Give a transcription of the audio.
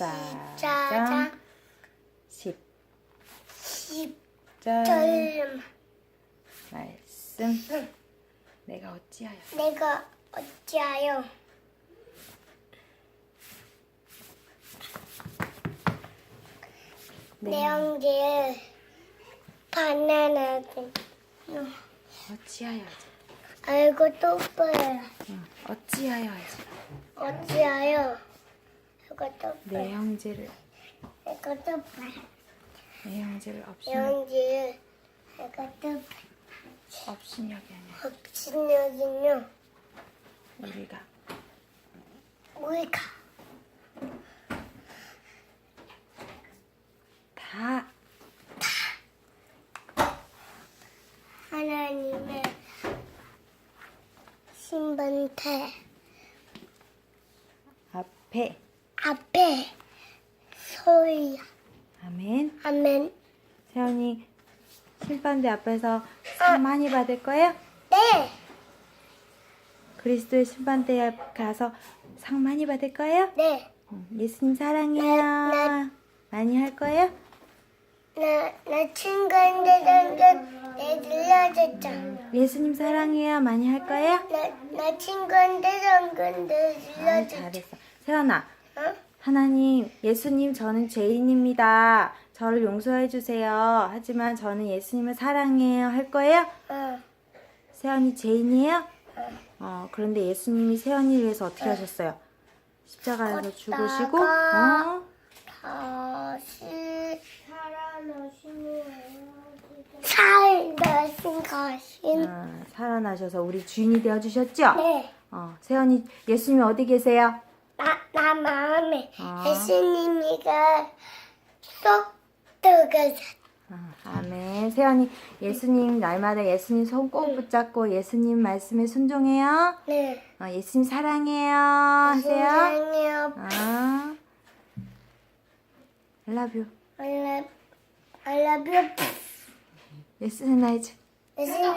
십사장 십자장 십절 십절 말씀. 내가 어찌하여? 내가 어찌하여? 내 네. 형제를 바나나든 어찌하여 알고 똑바로 응. 어찌하여 하지? 어찌하여 똑바로 내 형제를. 똑바로 내 형제를 내 없인 형제를 이거 똑바로 없인 여기 아니야 없인 여기는 우리가. 우리가. 다. 하나님의 신반태. 앞에 앞에 소리야 아멘 아멘 세연이 심판대 앞에서 상 많이 받을 거예요? 네 그리스도의 심판대 에 가서 상 많이 받을 거예요? 네. 응. 예수님 사랑해요 네, 많이 할 거예요? 나, 나 친구한테 던져 내 들려줬잖아. 예수님 사랑해요 많이 할 거예요? 나, 나 친구한테 던져 내아 들려줬잖아. 잘했어 세연아 어? 하나님 예수님 저는 죄인입니다 저를 용서해 주세요 하지만 저는 예수님을 사랑해요 할 거예요? 어. 세연이 죄인이에요? 어. 어, 그런데 예수님이 세연이를 위해서 어떻게 하셨어요? 십자가에서 죽으시고, 어? 다시 살다신 것인 어, 살아나셔서 우리 주인이 되어 주셨죠? 네. 어, 세연이, 예수님 어디 계세요? 나, 나 마음에 어. 예수님이가 쏙 들어가서 어, 아멘. 세연이, 예수님, 날마다 예수님 손 꼭 붙잡고 예수님 말씀에 순종해요. 네. 어, 예수님 사랑해요. 하세요. 사랑해요. 어. I love you. I love, I love you. 예수는 나의 주. 예수님